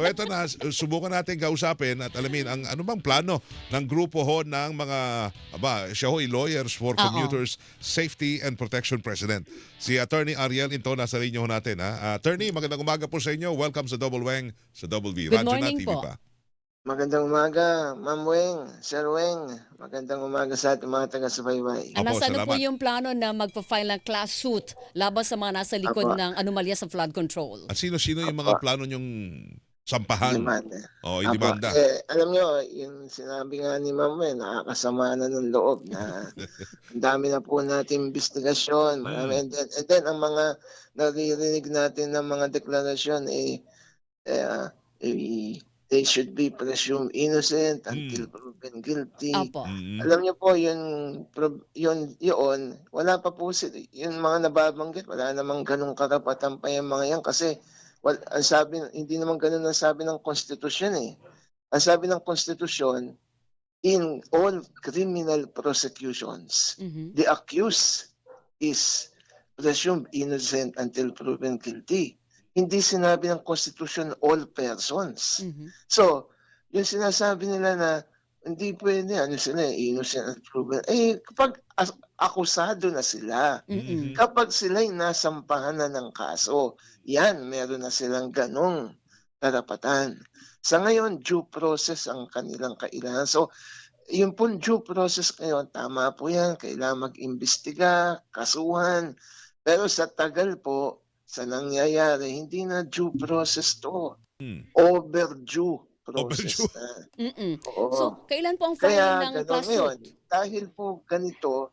So ito na, subukan natin kausapin at alamin ang ano bang plano ng grupo ho ng mga, aba, siya ho, Lawyers for Oo. Commuters Safety and Protection President. Si Attorney Ariel Into nasa linya ho natin. Ha? Attorney, magandang umaga po sa inyo. Welcome sa Double Wang, sa Double V. Good Radyo morning na, TV po. pa. Magandang umaga, Ma'am Weng, Sir Weng. Magandang umaga sa ating mga taga-subaybay. Opo, Ano, ano po salamat. yung plano na magpa-file ng class suit laban sa mga nasa likod Apo. ng anomalya sa flood control? At sino-sino yung mga Apa. plano nyong sampahan? Demanda. O, Apo, idemanda. Eh, alam nyo, yung sinabi nga ni Ma'am Weng, nakakasama na ng loob na ang dami na po natin investigasyon. Marami, and, then, and then, ang mga naririnig natin ng mga deklarasyon, eh, eh, ah, eh, they should be presumed innocent until proven guilty. Apo. Mm. Alam niyo po, yun, yun, yun, wala pa po sila. Yung mga nababanggit, wala namang ganong karapatan pa yung mga yan kasi wal, ang sabi, hindi naman ganun ang sabi ng konstitusyon eh. Ang sabi ng konstitusyon, in all criminal prosecutions, Mhm. the accused is presumed innocent until proven guilty. Hindi sinabi ng konstitusyon all persons. Mhm. So, yung sinasabi nila na hindi pwede, ano sila, innocent at proven. Eh, kapag as- akusado na sila, Mm-mm. kapag sila'y nasampahan na ng kaso, yan, meron na silang ganong karapatan. Sa ngayon, due process ang kanilang kailangan. So, yung pong due process ngayon, tama po yan, kailangan mag-imbestiga, kasuhan. Pero sa tagal po, sa nangyayari, hindi na due process to. Mm. Overdue process Overdue. na. Mm-mm. Oo. So, kailan po ang Kaya filing ng class ngayon, suit? dahil po ganito,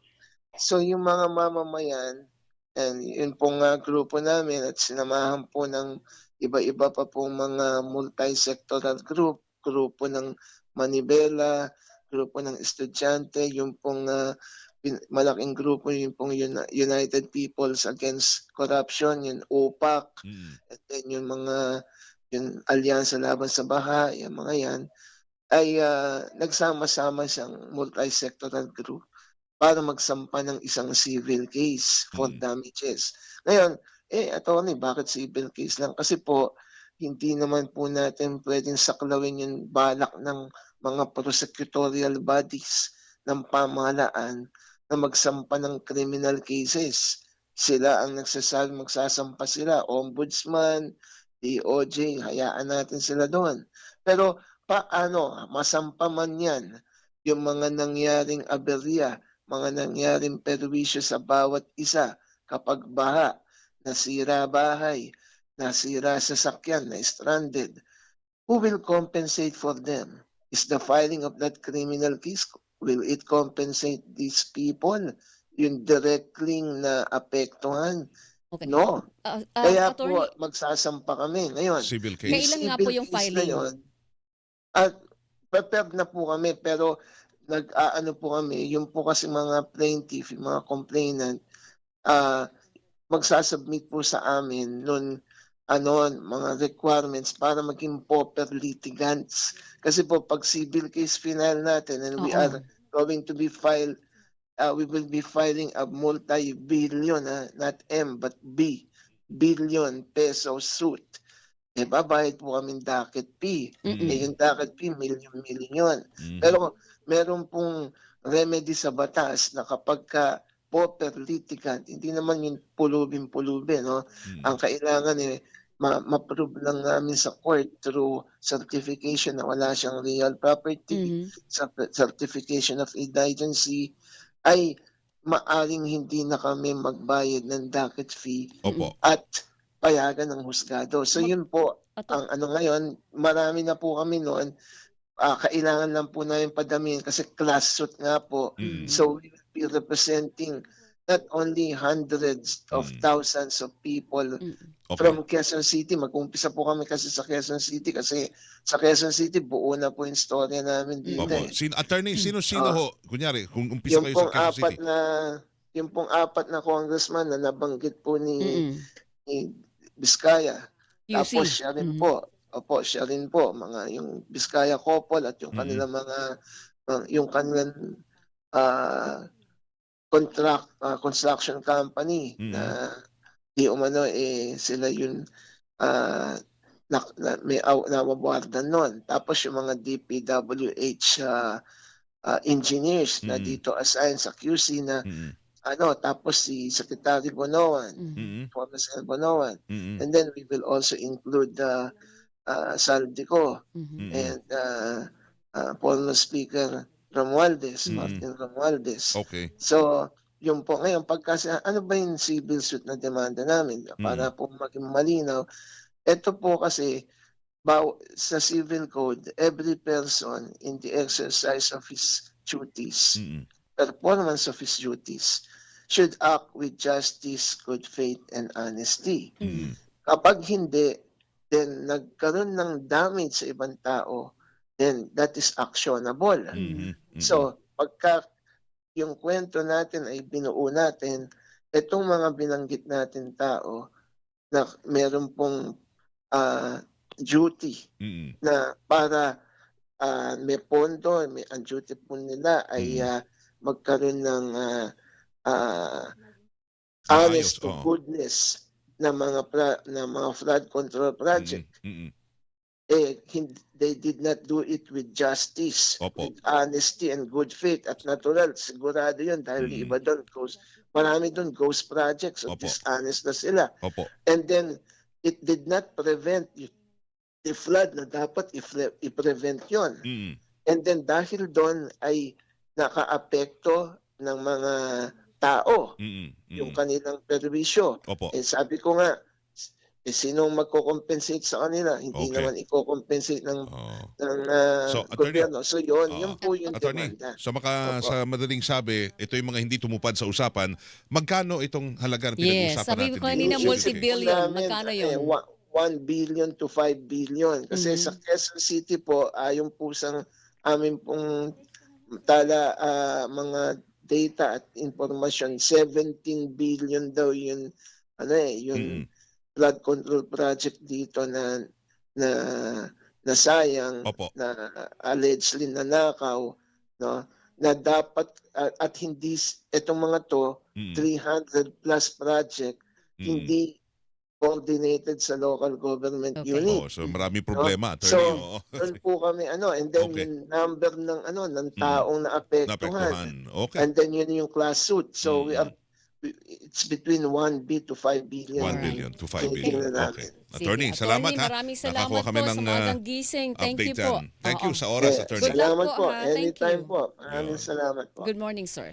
so yung mga mamamayan, and yun pong uh, grupo namin at sinamahan po ng iba-iba pa pong mga multi-sectoral group, grupo ng Manibela, grupo ng estudyante, yung pong uh, malaking grupo, yung pong Uni- United Peoples Against Corruption, yung OPAC, Mm. at then yung mga yung alyansa laban sa baha, yung mga yan, ay ah, nagsama-sama siyang multi-sectoral group para magsampa ng isang civil case for Mm. damages. Ngayon, eh, attorney, bakit civil case lang? Kasi po, hindi naman po natin pwedeng saklawin yung balak ng mga prosecutorial bodies ng pamahalaan na magsampa ng criminal cases. Sila ang nagsasabi, magsasampa sila, ombudsman, DOJ, hayaan natin sila doon. Pero paano, masampa man yan, yung mga nangyaring aberya, mga nangyaring perwisyo sa bawat isa kapag baha, nasira bahay, nasira sasakyan, na stranded, who will compensate for them? Is the filing of that criminal case, will it compensate these people? Yung directly na apektuhan? Okay. No. Ah, ah, Kaya attorney, po, magsasampa kami. Ngayon, Civil case. Kailan nga po yung filing? yun, At prepared na po kami pero nag-aano po kami, yung po kasi mga plaintiff, yung mga complainant, ah magsasubmit po sa amin nun ano, mga requirements para maging proper litigants. Kasi po, pag civil case final natin and we Oo. are going to be filed, uh, we will be filing a multi-billion, ah, not M, but B, billion peso suit. Eh, babayad po kami docket fee. Mm-mm. Eh, yung docket fee, million-million yun. Mm. Pero meron pong remedy sa batas na kapag ka proper litigant, hindi naman yung pulubin-pulubi, no? Mm. Ang kailangan eh, ma- ma-prove lang namin sa court through certification na wala siyang real property, Mhm. sa certification of indigency, ay maaring hindi na kami magbayad ng docket fee Opo. at payagan ng husgado. So yun po, Ato- ang ano ngayon, marami na po kami noon, ah, kailangan lang po namin padamihin kasi class suit nga po. Mm. So we will be representing not only hundreds of Mm. thousands of people Mm. Okay. from Quezon City. Mag-umpisa po kami kasi sa Quezon City kasi sa Quezon City buo na po yung storya namin dito. Opo. eh. Sin attorney, sino-sino Ah. ho? Kunyari, kung umpisa Yung kayo pong sa Quezon apat City. na yung pong apat na congressman na nabanggit po ni, Mm-mm. ni Vizcaya. Tapos siya rin Mhm. po. Opo, siya rin po. Mga yung Vizcaya couple at yung Mhm. kanilang mga uh, yung kanilang ah, contract ah, construction company Mhm. na di umano eh sila yung ah, na, na may aw, nawawardan nun. Tapos yung mga DPWH uh, uh, engineers na Mm. dito assigned sa QC na Mm-mm. ano, tapos si Secretary Bonoan, Mhm. Mm-mm. former Secretary Bonoan. Mm-mm. And then we will also include uh, uh, Saldico Mhm. Mm-mm. and uh, uh, former Speaker Romualdez, Mm. Martin Romualdez. Okay. So, yun po ngayon, pagka sa- ano ba yung civil suit na demanda namin? Para po maging malinaw. Ito po kasi, baw, sa civil code, every person in the exercise of his duties, Mm-mm. performance of his duties, should act with justice, good faith, and honesty. Mm-mm. Kapag hindi, then nagkaroon ng damage sa ibang tao, then that is actionable. Mm-mm. Mm-mm. So, pagka yung kwento natin ay binuo natin, itong mga binanggit natin tao na meron pong ah, duty Mm-mm. na para ah, may pondo, may, ang duty po nila ay Mm. ah, magkaroon ng ah, Maayos, honest to oo. goodness na mga pra, na mga flood control project Mm-mm. Eh hindi, they did not do it with justice, Opo. with honesty and good faith at natural. Sigurado yun dahil Mm. iba doon ghost, marami doon ghost projects o Opo. dishonest na sila. Opo. And then it did not prevent the flood na dapat i-pre- i-prevent yon. Mm-mm. And then dahil doon ay nakaapekto ng mga tao Mm-mm. yung Mm-mm. kanilang perwisyo. Opo. Eh sabi ko nga, eh, sinong magko-compensate sa kanila? Hindi Okay. naman i-compensate ng Oh. ng ah, So, attorney- gobyerno. So yun, Ah. yun po yung Attorney, demanda. sa maka Opo. sa madaling sabi, ito yung mga hindi tumupad sa usapan. Magkano itong halaga na Yes, pinag-uusapan sabi natin? ko kanina, dito? multi-billion. Magkano eh, yun? wa- 1 billion to 5 billion. Kasi Mhm. sa Quezon City po, ayon po sa amin pong tala ah, mga data at information, 17 billion daw yun ano eh, yung Mm-mm. Flood control project dito na na nasayang Opo. na allegedly nanakaw no na dapat at, at hindi itong mga to Mm-mm. 300 plus project Mm-mm. hindi coordinated sa local government Okay. unit. Oh, so marami problema, attorney. So, oo. Doon po kami ano and then Okay. yung number ng ano ng taong naapektuhan. Naapektuhan. Okay. And then yun yung class suit. So we Mm. are it's between 1B to 5 billion. 1 Alright. billion to 5 billion. Tinitingnan natin. Okay. Attorney, salamat ha. Maraming salamat Nakakuha kami po ng, sa ah, magang gising. Thank you Update po. yan. Thank you Oo. sa oras, Eh, attorney. Good luck Salamat po, po. ha. Thank Anytime you. po. Maraming salamat po. Good morning, sir.